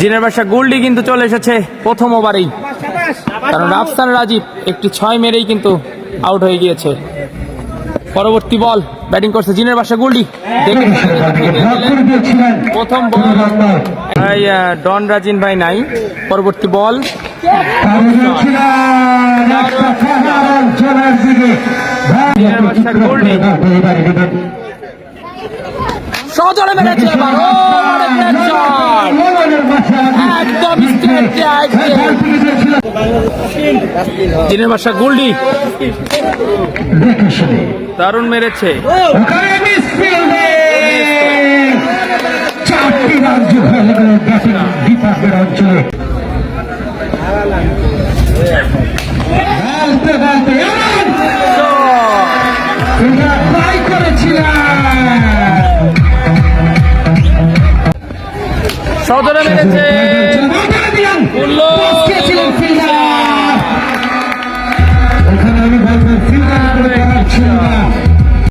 জিনের বাসা গোল্ডি কিন্তু চলে এসেছে প্রথম ওভারেই। কারণ রাফসান রাজীব একটি ছয় মেরেই কিন্তু আউট হয়ে গিয়েছে। পরবর্তী বল ব্যাটিং করছে জিনের বাসা দেখে প্রথম ভাই, ডন রাজিন ভাই নাই। পরবর্তী বল। সজরে মেরেছে জিনের বাসা গোল্ডি। দারুণ মেরেছে। চারটি রান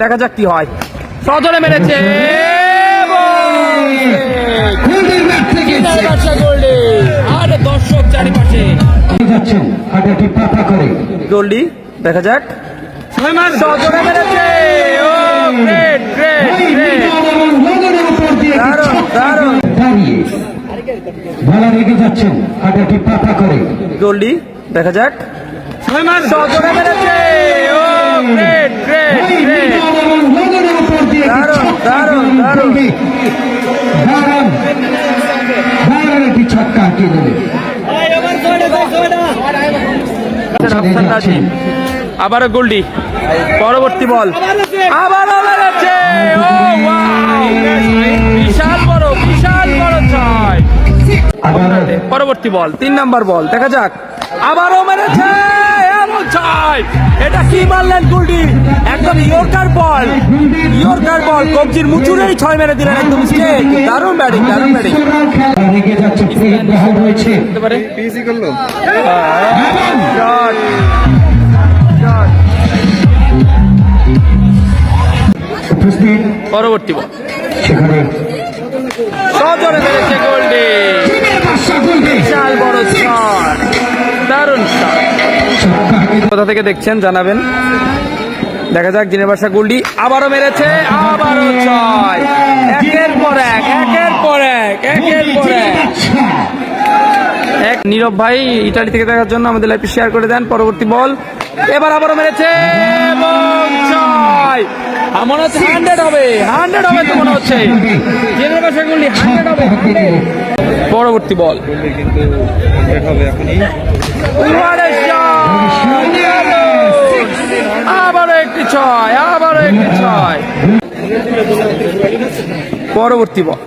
দেখা যাক কি হয়। সজরে মেরেছে। আর দর্শক চারিপাশে। গোল্ডি দেখা যাক। সজরে মেরেছে। ও গ্রেট গ্রেট গ্রেট দারুণ, দারুণ। যাচ্ছেন করে। গোল্ডি দেখা যাক। সজরে মেরেছে। ও গ্রেট গ্রেট গ্রেট এবং লগনের উপর দিয়ে দারুণ, দারুণ, দারুণ। দারুণ দারুণ একটি ছক্কা আঁকিয়ে দেবে আবারও গোল্ডি পরবর্তী বল। আবারও মেরেছে বিশাল বড় বিশাল বড় ছয়। পরবর্তী বল তিন নাম্বার বল। দেখা যাক। আবারও মেরেছে ছয় এটা কি মারলেন গোল্ডি একদম ইয়র্কার বল। ইয়র্কার বল। কবজির মুচুরেই ছয় মেরে দিলেন একদম স্ট্রেট দারুণ ব্যাটিং দারুণ ব্যাটিং। পরবর্তী বল। সেখানে সজরে মেরেছে গোল্ডি কোথা থেকে দেখছেন জানাবেন। দেখা যাক জিনের বাসা গোল্ডি আবারও মেরেছে, আবারও ছয়। একের পর এক, একের পর এক, একের পর এক। এক, নীরব ভাই ইটালি থেকে দেখার জন্য আমাদের লাইফে শেয়ার করে দেন, পরবর্তী বল। এবার আবারও মেরেছে মনে হচ্ছে হান্ড্রেড হবে হান্ড্রেড হবে তো মনে হচ্ছে। জেনের বাসা গোল্ডি হান্ড্রেড হবে পরবর্তী বল। কিন্তু হবে এখনই What a shot! আবারও একটি ছয়, আবারও একটি ছয়। পরবর্তী বল।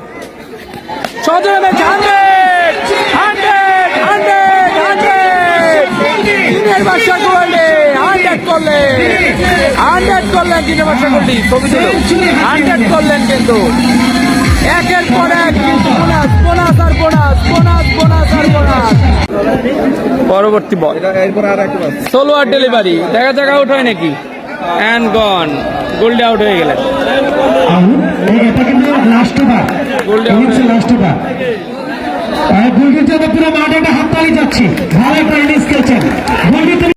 সজনে match hundred hundred hundred hundred. দিনের বাসা গোল্ডে, হান্ড্রেড করলেন হান্ড্রেড করলেন দিনের বাসা গোল্ডি। ছবি করলেন কিন্তু। একের পর এক কিন্তু পরবর্তী বল। ষোলো এরপর আর সোলো আর ডেলিভারি দেখা যাক আউট হয় নাকি। অ্যান্ড গন গোল্ডে আউট। হয়ে গেলেন পুরো মাঠে একটা হাততালি যাচ্ছে। ভালো একটা ইনিংস খেলছেন। গোলকির